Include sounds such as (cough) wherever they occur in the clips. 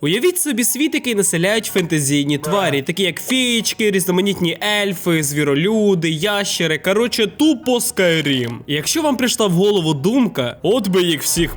Уявіть собі світ, який населяють фентезійні тварі, такі як фічки, різноманітні ельфи, звіролюди, ящери. Коротше, тупо Скайрім. Якщо вам прийшла в голову думка, от би їх всіх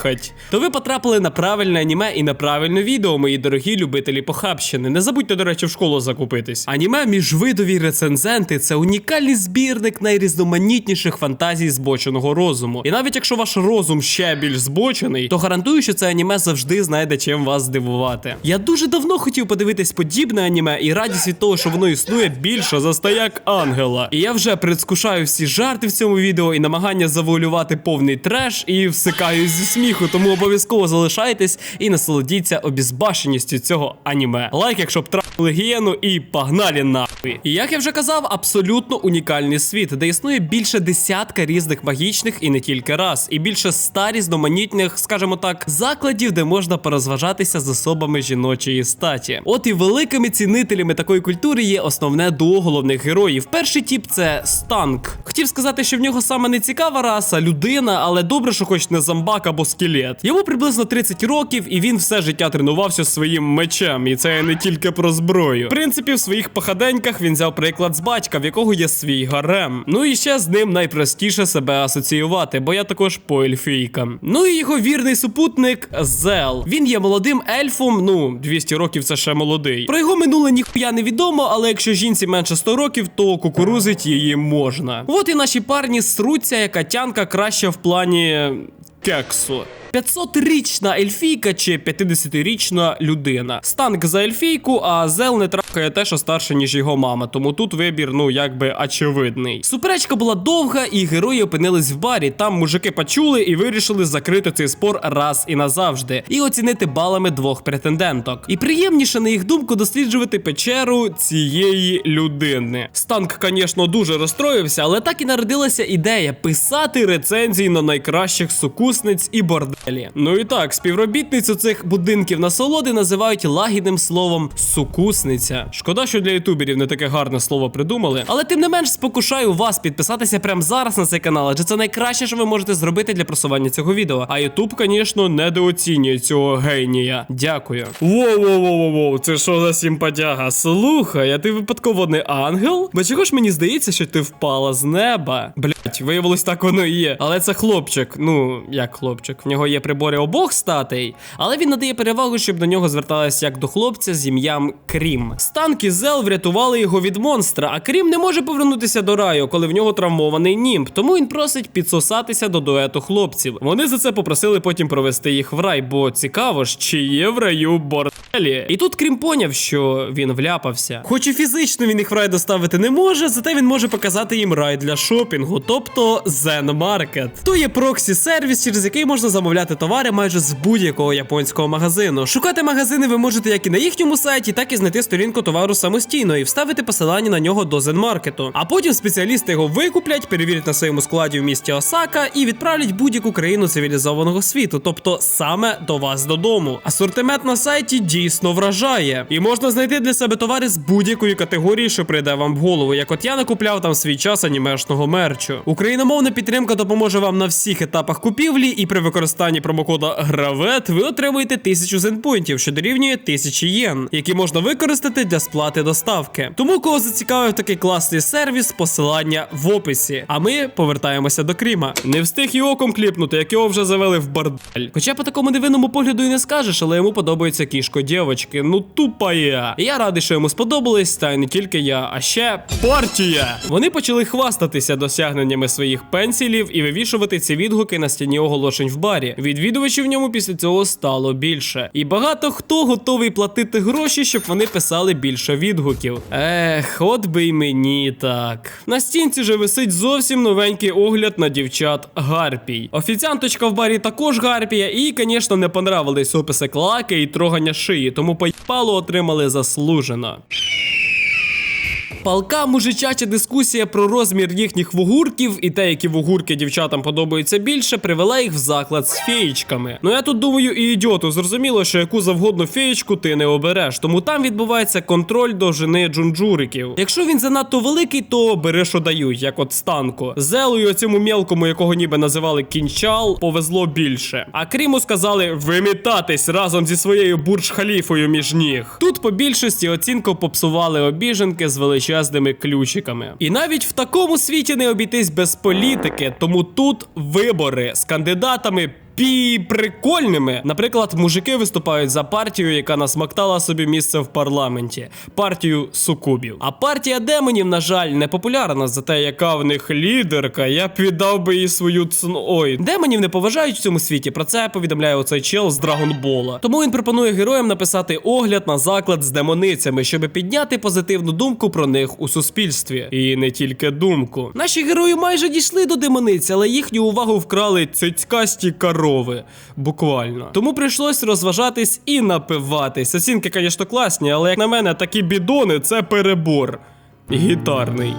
перетрахать, то ви потрапили на правильне аніме і на правильне відео, мої дорогі любителі похабщини. Не забудьте, до речі, в школу закупитись. Аніме міжвидові рецензенти це унікальний збірник найрізноманітніших фантазій збоченого розуму. І навіть якщо ваш розум ще більш збочений, то гарантую, що це аніме завжди знайде чим вас здивувати. Я дуже давно хотів подивитись подібне аніме, і радість від того, що воно існує більше за стояк ангела. І я вже предвкушаю всі жарти в цьому відео і намагання завуалювати повний треш і всикаю зі сміху, тому обов'язково залишайтесь і насолодіться обізбашеністю цього аніме. Лайк, якщо б трапили гієну, і погнали нахуй. І як я вже казав, абсолютно унікальний світ, де існує більше десятка різних магічних і не тільки раз, і більше ста різноманітних, скажімо так, закладів, де можна порозважатися з особами жіночої статі. От і великими цінителями такої культури є основне дуо головних героїв. Перший тип це Станк. Хотів сказати, що в нього саме не цікава раса, людина, але добре, що хоч не зомбак або скелет. Йому приблизно 30 років, і він все життя тренувався своїм мечем, і це не тільки про зброю. В принципі, в своїх похаденьках він взяв приклад з батька, в якого є свій гарем. Ну і ще з ним найпростіше себе асоціювати, бо я також по ельфійкам. Ну і його вірний супутник Зел. Він є молодим ельфом, ну 200 років це ще молодий. Про його минуле ніхуя не відомо, але якщо жінці менше 100 років, то кукурузить її можна. От і наші парні сруться, яка тянка краще в плані кексу. 500-річна ельфійка чи 50-річна людина. Станк за ельфійку, а Зел не трахає те, що старше, ніж його мама. Тому тут вибір, ну якби очевидний. Суперечка була довга, і герої опинились в барі. Там мужики почули і вирішили закрити цей спор раз і назавжди, і оцінити балами двох претенденток. І приємніше, на їх думку, досліджувати печеру цієї людини. Станк, звісно, дуже розстроївся, але так і народилася ідея писати рецензії на найкращих сукусниць і борделі. Ну і так, співробітницю цих будинків насолоди називають лагідним словом сукусниця. Шкода, що для ютуберів не таке гарне слово придумали. Але тим не менш спокушаю вас підписатися прямо зараз на цей канал, адже це найкраще, що ви можете зробити для просування цього відео. А Ютуб, звісно, недооцінює цього генія. Дякую. Воу-воу-воу-воу, це що за симпатяга? Слухай, а ти випадково не ангел? Бо чого ж мені здається, що ти впала з неба? Блять, виявилось так воно і є. Але це хлопчик. Ну, як хлопчик. В нього є прибори обох статей, але він надає перевагу, щоб до нього зверталися як до хлопця з ім'ям Крім. Станки Зел врятували його від монстра, а Крім не може повернутися до раю, коли в нього травмований німб. Тому він просить підсосатися до дуету хлопців. Вони за це попросили потім провести їх в рай, бо цікаво ж, чи є в раю борделі. І тут Крім поняв, що він вляпався. Хоч і фізично він їх в рай доставити не може, зате він може показати їм рай для шопінгу, тобто Zen Market. То є проксі сервіс, через який можна замовляти товари майже з будь-якого японського магазину. Шукати магазини ви можете як і на їхньому сайті, так і знайти сторінку товару самостійно і вставити посилання на нього до Zen Market. А потім спеціалісти його викуплять, перевірять на своєму складі в місті Осака і відправлять будь-яку країну цивілізованого світу, тобто саме до вас додому. Асортимент на сайті дійсно вражає, і можна знайти для себе товари з будь-якої категорії, що прийде вам в голову. Як от я накупляв там свій час анімешного мерчу. Україномовна підтримка допоможе вам на всіх етапах купівлі, і при використанні промокода Гравет ви отримуєте 1000 зенпоінтів, що дорівнює 1000 єн, які можна використати для сплати доставки. Тому кого зацікавив такий класний сервіс, посилання в описі. А ми повертаємося до Кріма. Не встиг і оком кліпнути, як його вже завели в бордель. Хоча по такому невинному погляду і не скажеш, але йому подобається кішко дівочки. Ну тупа я. Радий, що йому сподобалось, та не тільки я, а ще партія. Вони почали хвастатися досягненнями своїх пенсілів і вивішувати ці відгуки на стіні оголошень в барі. Відвідувачів в ньому після цього стало більше. І багато хто готовий платити гроші, щоб вони писали більше відгуків. Ех, от би й мені так. На стінці же висить зовсім новенький огляд на дівчат гарпій. Офіціанточка в барі також гарпія, і, звісно, не понравились описи клаки і трогання шиї, тому поїбало отримали заслужено. Палка мужичача дискусія про розмір їхніх вугурків і те, які вугурки дівчатам подобаються більше, привела їх в заклад з феєчками. Ну я тут думаю, і ідіоту зрозуміло, що яку завгодно феєчку ти не обереш, тому там відбувається контроль довжини джунджуриків. Якщо він занадто великий, то бери, що дають, як от станку. Зелою цьому мелкому, якого ніби називали кінчал, повезло більше. А Кріму сказали вимітатись разом зі своєю бурдж-халіфою між ніг. Тут по більшості оцінку попсували обіженки з величезними ключиками. І навіть в такому світі не обійтись без політики, тому тут вибори з кандидатами. Пі прикольними. Наприклад, мужики виступають за партію, яка насмактала собі місце в парламенті, партію сукубів. А партія демонів, на жаль, не популярна за те, яка в них лідерка. Я б віддав би їй свою цну. Ой, демонів не поважають в цьому світі. Про це повідомляє оцей чел з Драгонбола. Тому він пропонує героям написати огляд на заклад з демоницями, щоб підняти позитивну думку про них у суспільстві. І не тільки думку. Наші герої майже дійшли до демониць, але їхню увагу вкрали цицькасті корови. Буквально. Тому прийшлось розважатись і напиватись. Оцінки, звісно, класні, але як на мене, такі бідони це перебор. Гітарний.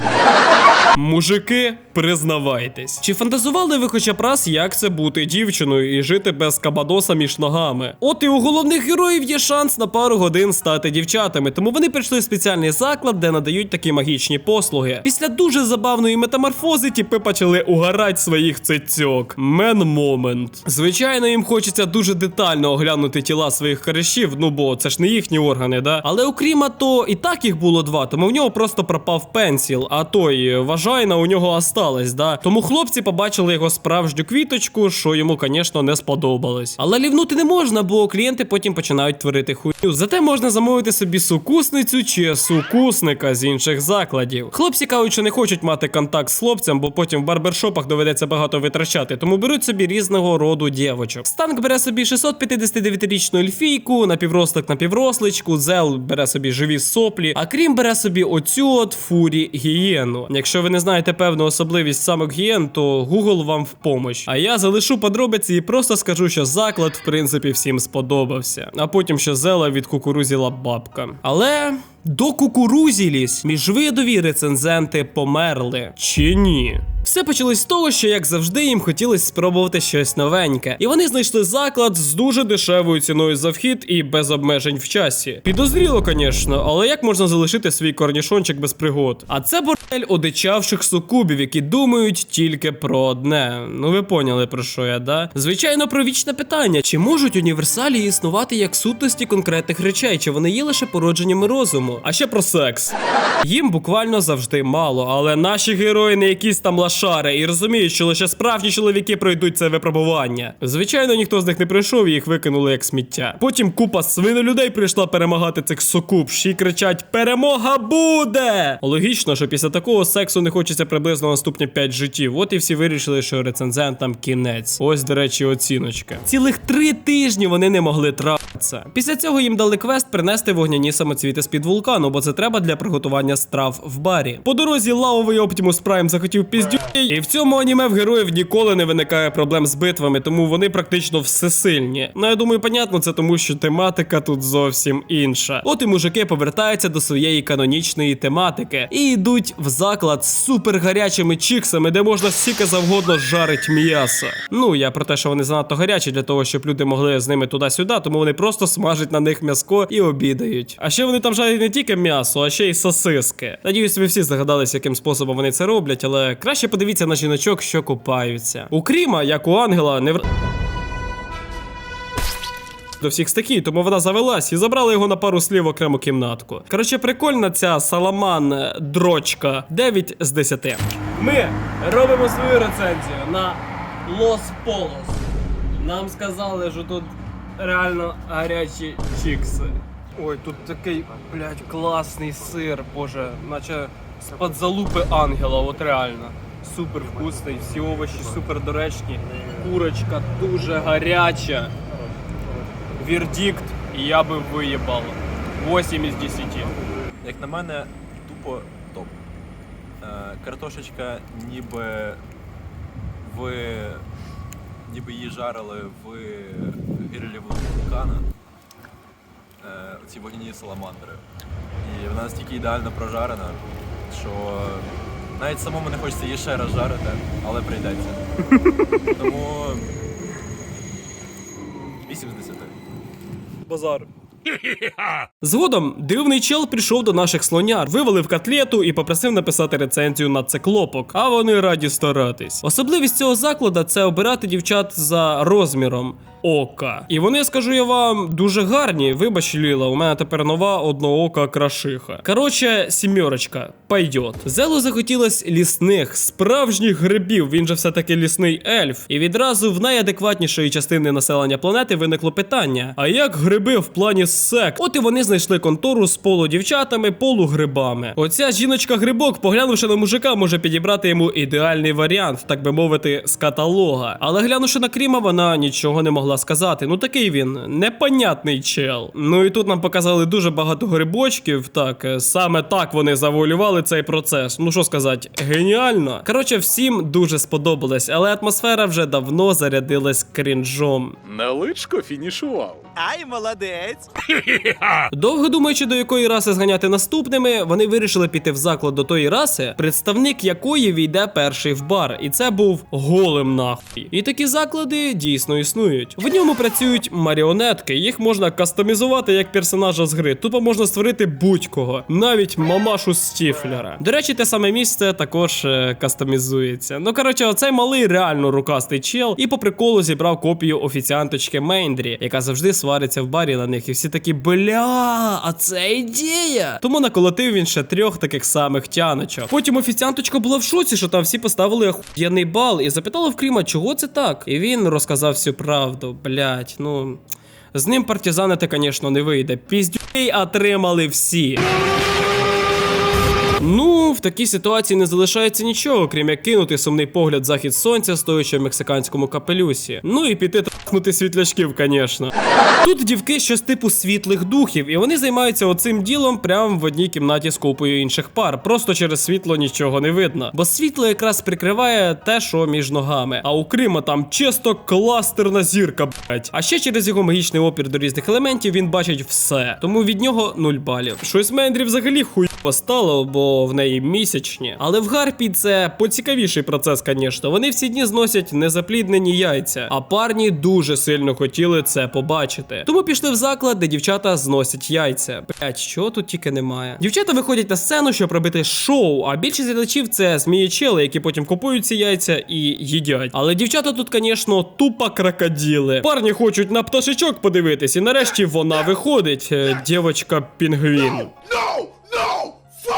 Мужики, признавайтесь. Чи фантазували ви хоча б раз, як це бути дівчиною і жити без кабадоса між ногами? От і у головних героїв є шанс на пару годин стати дівчатами, тому вони прийшли в спеціальний заклад, де надають такі магічні послуги. Після дуже забавної метаморфози тіпи почали угорать своїх цицьок. Мен момент. Звичайно, їм хочеться дуже детально оглянути тіла своїх коришів, ну бо це ж не їхні органи, да? Але окрім то і так їх було два, тому в нього просто пропав пенсіл, а той вважайна у нього осталась, да. Тому хлопці побачили його справжню квіточку, що йому, звісно, не сподобалось. Але лівнути не можна, бо клієнти потім починають творити хуйню. Зате можна замовити собі сукусницю чи сукусника з інших закладів. Хлопці кажуть, що не хочуть мати контакт з хлопцем, бо потім в барбершопах доведеться багато витрачати, тому беруть собі різного роду дівочок. Станк бере собі 659-річну ельфійку, напівросток напівросличку, зел бере собі живі соплі, а крім бере собі оцю от фурі гієну. Якщо ви не знаєте певну особливість самок гієн, то Google вам в помощь. А я залишу подробиці і просто скажу, що заклад, в принципі, всім сподобався. А потім ще зела від кукурузіла бабка. Але. До кукурузіліс міжвидові рецензенти померли чи ні? Все почалось з того, що як завжди їм хотілося спробувати щось новеньке, і вони знайшли заклад з дуже дешевою ціною за вхід і без обмежень в часі. Підозріло, звісно, але як можна залишити свій корнішончик без пригод? А це бордель одичавших сукубів, які думають тільки про одне. Ну ви поняли про що я, да? Звичайно, про вічне питання: чи можуть універсалі існувати як сутності конкретних речей, чи вони є лише породженнями розуму? А ще про секс. Їм буквально завжди мало, але наші герої не якісь там лашари і розуміють, що лише справжні чоловіки пройдуть це випробування. Звичайно, ніхто з них не прийшов і їх викинули як сміття. Потім купа свинолюдей прийшла перемагати цих сукуб, ще й кричать: Перемога буде! Логічно, що після такого сексу не хочеться приблизно наступні 5 життів. От і всі вирішили, що рецензентам кінець. Ось, до речі, оціночка. Цілих три тижні вони не могли тратитися. Після цього їм дали квест принести вогняні самоцвіти з-під вулкану, бо це треба для приготування страв в барі. По дорозі лавовий Оптимус Прайм захотів піздю, і в цьому аніме в героїв ніколи не виникає проблем з битвами, тому вони практично всесильні. Ну я думаю, понятно, це тому, що тематика тут зовсім інша. От і мужики повертаються до своєї канонічної тематики і йдуть в заклад з супер гарячими чіксами, де можна стільки завгодно жарить м'ясо. Ну я про те, що вони занадто гарячі для того, щоб люди могли з ними туди-сюди, тому вони просто смажать на них м'яско і обідають. А ще вони там жарять не тільки м'ясо, а ще й сосиски. Надіюсь, ви всі здогадались, яким способом вони це роблять, але краще подивіться на жіночок, що купаються. У Кріма, як у ангела, не в... До всіх стихій, тому вона завелась і забрала його на пару слів в окрему кімнатку. Коротше, прикольна ця саламан е, дрочка 9 з 10. Ми робимо свою рецензію на Лос Полос. Нам сказали, що тут реально гарячі чікси. Ой, тут такий, блядь, класний сир, боже, наче з-під залупи ангела, от реально. Супер вкусний, всі овочі супер доречні. Курочка дуже гаряча. Вердикт, я би виїбав. 8 із 10. Як на мене, тупо топ. Е, картошечка ніби в. ніби її жарили в гірлі вулкана. Е, ці вогняні саламандри. І вона настільки ідеально прожарена. що навіть самому не хочеться її ще раз жарити, але прийдеться. (laughs) Тому 8 з 10. Базар. (laughs) Згодом дивний чел прийшов до наших слоняр, вивалив котлету і попросив написати рецензію на циклопок, а вони раді старатись. Особливість цього закладу це обирати дівчат за розміром. Ока. І вони, скажу я вам, дуже гарні. Вибач, Ліла, у мене тепер нова одноока крашиха. Коротше, сімерочка, пойдет. Зелу захотілось лісних, справжніх грибів. Він же все-таки лісний ельф. І відразу в найадекватнішої частини населення планети виникло питання: а як гриби в плані сек? От і вони знайшли контору з полудівчатами, полугрибами. Оця жіночка-грибок, поглянувши на мужика, може підібрати йому ідеальний варіант, так би мовити, з каталога. Але глянувши на Кріма, вона нічого не могла сказати. Ну такий він непонятний чел. Ну і тут нам показали дуже багато грибочків. Так, е, саме так вони завуалювали цей процес. Ну що сказати, геніально. Коротше, всім дуже сподобалось, але атмосфера вже давно зарядилась крінжом. Наличко фінішував. Ай, молодець! (laughs) Довго думаючи, до якої раси зганяти наступними, вони вирішили піти в заклад до тої раси, представник якої війде перший в бар, і це був голим нахуй. І такі заклади дійсно існують. В ньому працюють маріонетки, їх можна кастомізувати як персонажа з гри. Тупо можна створити будь-кого, навіть мамашу Стіфлера. До речі, те саме місце також е, кастомізується. Ну коротше, оцей малий реально рукастий чел, і по приколу зібрав копію офіціанточки Мейндрі, яка завжди свариться в барі на них. І всі такі бля, а це ідея. Тому наколотив він ще трьох таких самих тяночок. Потім офіціанточка була в шоці, що там всі поставили охуєнний бал, і запитала в Кріма, чого це так. І він розказав всю правду. Блять, ну. З ним партизанити, звісно, не вийде. Піздюй отримали всі. Ну, в такій ситуації не залишається нічого, крім як кинути сумний погляд захід сонця, стоячи в мексиканському капелюсі. Ну і піти трахнути світлячків, звісно. Тут дівки щось типу світлих духів, і вони займаються оцим ділом прямо в одній кімнаті з купою інших пар. Просто через світло нічого не видно. Бо світло якраз прикриває те, що між ногами. А у Крима там чисто кластерна зірка, блять. А ще через його магічний опір до різних елементів він бачить все. Тому від нього нуль балів. Щось Мендрі взагалі хуйово стало, бо в неї місячні. Але в Гарпі це поцікавіший процес, звісно. Вони всі дні зносять незапліднені яйця, а парні дуже сильно хотіли це побачити. Тому пішли в заклад, де дівчата зносять яйця. Блять, що тут тільки немає. Дівчата виходять на сцену, щоб робити шоу. А більшість глядачів це змієчели, які потім купують ці яйця і їдять. Але дівчата тут, звісно, тупо крокоділи. Парні хочуть на пташечок подивитись, і нарешті вона виходить. е, Дівочка пінгвін.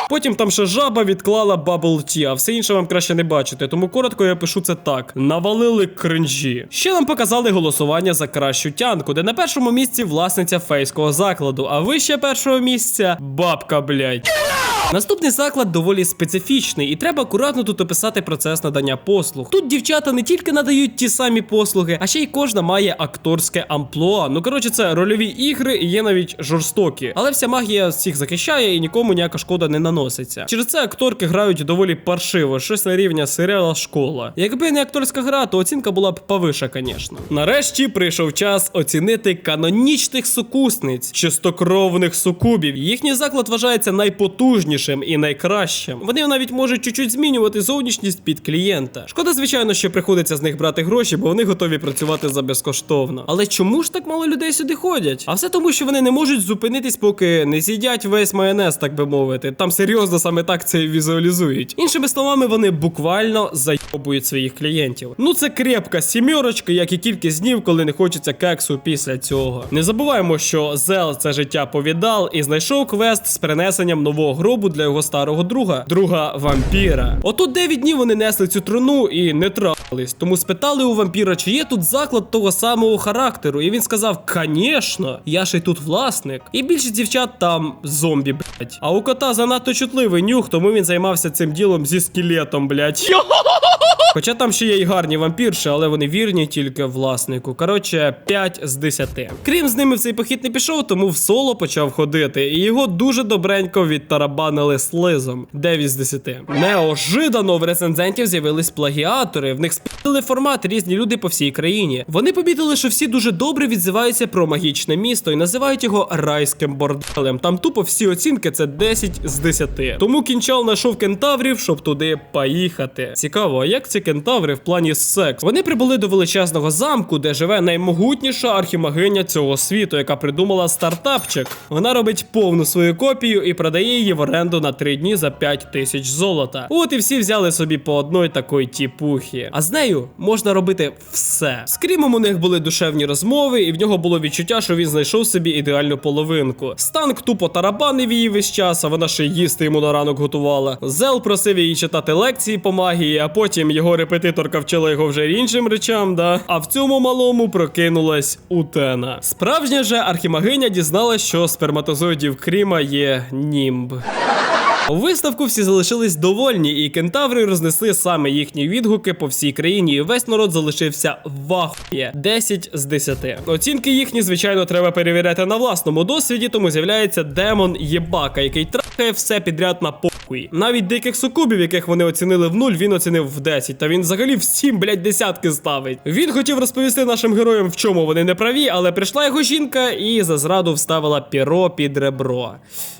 Потім там ще жаба відклала бабл ті, а все інше вам краще не бачити. Тому коротко я пишу це так: навалили кринжі. Ще нам показали голосування за кращу тянку, де на першому місці власниця фейського закладу, а вище першого місця бабка, блядь. Наступний заклад доволі специфічний, і треба акуратно тут описати процес надання послуг. Тут дівчата не тільки надають ті самі послуги, а ще й кожна має акторське амплуа. Ну коротше, це рольові ігри і є навіть жорстокі. Але вся магія всіх захищає і нікому ніяка шкода не наноситься. Через це акторки грають доволі паршиво, щось на рівня серіала школа. Якби не акторська гра, то оцінка була б повиша, звісно. Нарешті прийшов час оцінити канонічних сукусниць, чистокровних сукубів. Їхній заклад вважається найпотужнішим і найкращим. Вони навіть можуть чуть-чуть змінювати зовнішність під клієнта. Шкода, звичайно, що приходиться з них брати гроші, бо вони готові працювати за безкоштовно. Але чому ж так мало людей сюди ходять? А все тому, що вони не можуть зупинитись, поки не з'їдять весь майонез, так би мовити. Там серйозно саме так це візуалізують. Іншими словами, вони буквально зайобують своїх клієнтів. Ну це крепка сімерочка, як і кількість днів, коли не хочеться кексу після цього. Не забуваємо, що Зел це життя повідал і знайшов квест з перенесенням нового гробу для його старого друга, друга вампіра. Отут 9 днів вони несли цю труну і не трапились. Тому спитали у вампіра, чи є тут заклад того самого характеру. І він сказав: Конечно, я ж і тут власник. І більшість дівчат там зомбі, блять. А у кота занадто чутливий нюх, тому він займався цим ділом зі скелетом, блять. (laughs) Хоча там ще є й гарні вампірші, але вони вірні тільки власнику. Коротше, 5 з 10. Крім з ними в цей похід не пішов, тому в соло почав ходити, і його дуже добренько відтарабанили слизом. 9 з 10. Неожиданно в рецензентів з'явились плагіатори. В них Спили формат різні люди по всій країні. Вони помітили, що всі дуже добре відзиваються про магічне місто і називають його райським борделем. Там тупо всі оцінки це 10 з 10. Тому кінчал знайшов кентаврів, щоб туди поїхати. Цікаво, а як ці кентаври в плані секс? Вони прибули до величезного замку, де живе наймогутніша архімагиня цього світу, яка придумала стартапчик. Вона робить повну свою копію і продає її в оренду на 3 дні за 5 тисяч золота. От і всі взяли собі по одної такої тіпухи. А з нею можна робити все. З Крімом у них були душевні розмови, і в нього було відчуття, що він знайшов собі ідеальну половинку. Станк тупо тарабанив її весь час, а вона ще їсти йому на ранок готувала. Зел просив її читати лекції по магії, а потім його репетиторка вчила його вже іншим речам, да. А в цьому малому прокинулась Утена. Справжня же архімагиня дізналась, що сперматозоїдів Кріма є німб. У виставку всі залишились довольні, і кентаври рознесли саме їхні відгуки по всій країні, і весь народ залишився в ахує 10 з 10. Оцінки їхні, звичайно, треба перевіряти на власному досвіді, тому з'являється демон Єбака, який трахає все підряд на похуй. Навіть диких сукубів, яких вони оцінили в нуль, він оцінив в 10. Та він взагалі всім, блядь, десятки ставить. Він хотів розповісти нашим героям, в чому вони не праві, але прийшла його жінка і за зраду вставила піро під ребро.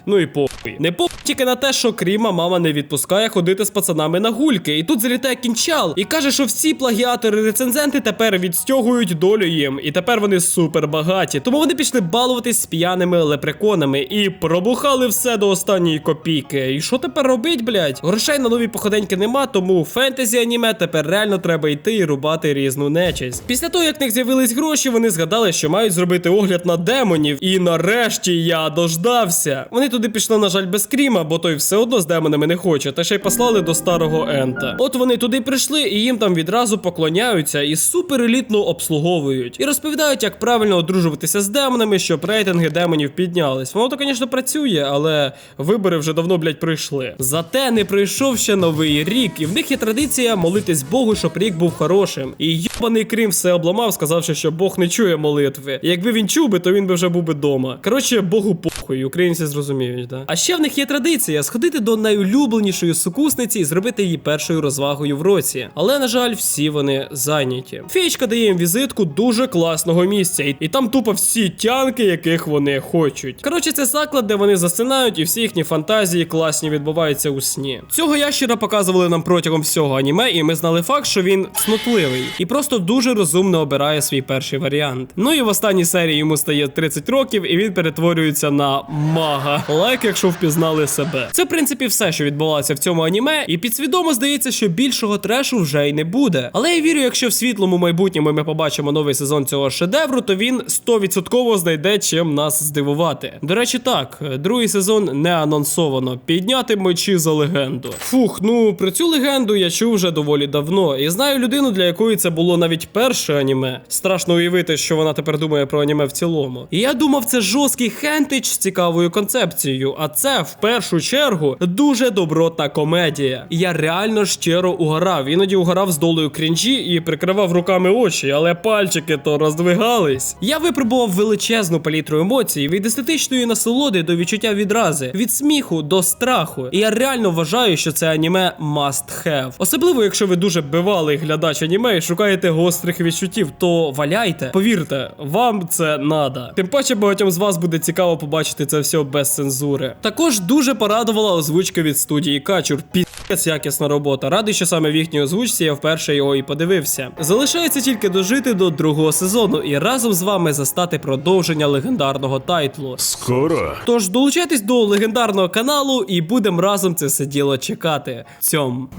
Ну і похуй. Не похуй тільки на те, що Кріма мама не відпускає ходити з пацанами на гульки. І тут залітає кінчал і каже, що всі плагіатори-рецензенти тепер відстягують долю їм, і тепер вони супер багаті. Тому вони пішли балуватись з п'яними лепреконами і пробухали все до останньої копійки. І що тепер робить, блядь? Грошей на нові походеньки нема, тому фентезі аніме тепер реально треба йти і рубати різну нечисть. Після того, як в них з'явились гроші, вони згадали, що мають зробити огляд на демонів. І нарешті я дождався. Вони туди пішли, на жаль, без кріма, бо той все одно з демонами не хоче, та ще й послали до старого Ента. От вони туди прийшли, і їм там відразу поклоняються і супер елітно обслуговують. І розповідають, як правильно одружуватися з демонами, щоб рейтинги демонів піднялись. Воно то, звісно, працює, але вибори вже давно, блядь, прийшли. Зате не прийшов ще новий рік, і в них є традиція молитись Богу, щоб рік був хорошим. І йобаний Крим все обламав, сказавши, що Бог не чує молитви. І якби він чув би, то він би вже був би дома. Коротше, Богу похуй, українці зрозуміють, да. А ще в них є традиція сходити до найулюбленішої сукусниці і зробити її першою розвагою в році. Але на жаль, всі вони зайняті. Феєчка дає їм візитку дуже класного місця, і, і там тупо всі тянки, яких вони хочуть. Коротше, це заклад, де вони засинають, і всі їхні фантазії класні відбуваються у сні. Цього ящера показували нам протягом всього аніме, і ми знали факт, що він цнотливий і просто дуже розумно обирає свій перший варіант. Ну і в останній серії йому стає 30 років, і він перетворюється на мага. Лайк, якщо впізнали себе. Це в принципі все, що відбувалося в цьому аніме, і підсвідомо здається, що більшого трешу вже й не буде. Але я вірю, якщо в світлому майбутньому ми побачимо новий сезон цього шедевру, то він 100% знайде чим нас здивувати. До речі, так, другий сезон не анонсовано. Підняти мечі за легенду. Фух, ну про цю легенду я чув вже доволі давно. І знаю людину, для якої це було навіть перше аніме. Страшно уявити, що вона тепер думає про аніме в цілому. І я думав, це жорсткий хентич з цікавою концепцією. А це в першу чергу дуже добротна комедія. Я реально щиро угорав. Іноді угорав з долею крінжі і прикривав руками очі, але пальчики то роздвигались. Я випробував величезну палітру емоцій від естетичної насолоди до відчуття відрази, від сміху до страху. І я реально вважаю, що це аніме must have. Особливо, якщо ви дуже бивалий глядач аніме і шукаєте гострих відчуттів, то валяйте. Повірте, вам це надо. Тим паче багатьом з вас буде цікаво побачити це все без цензури. Також дуже порадувала озвучка від студії Качур. Піс якісна робота. Радий, що саме в їхній озвучці я вперше його і подивився. Залишається тільки дожити до другого сезону і разом з вами застати продовження легендарного тайтлу. Скоро. Тож долучайтесь до легендарного каналу і будемо разом це все діло чекати. Цьом.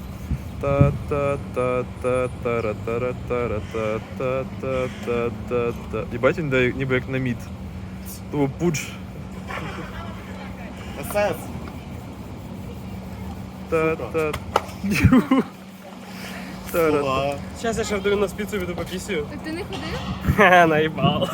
Єбать, він ніби як наміт. Пудж. Есес. Сейчас я ще вдаю на спицу веду по пісю. Так ти не ходив? Ха, наїбал.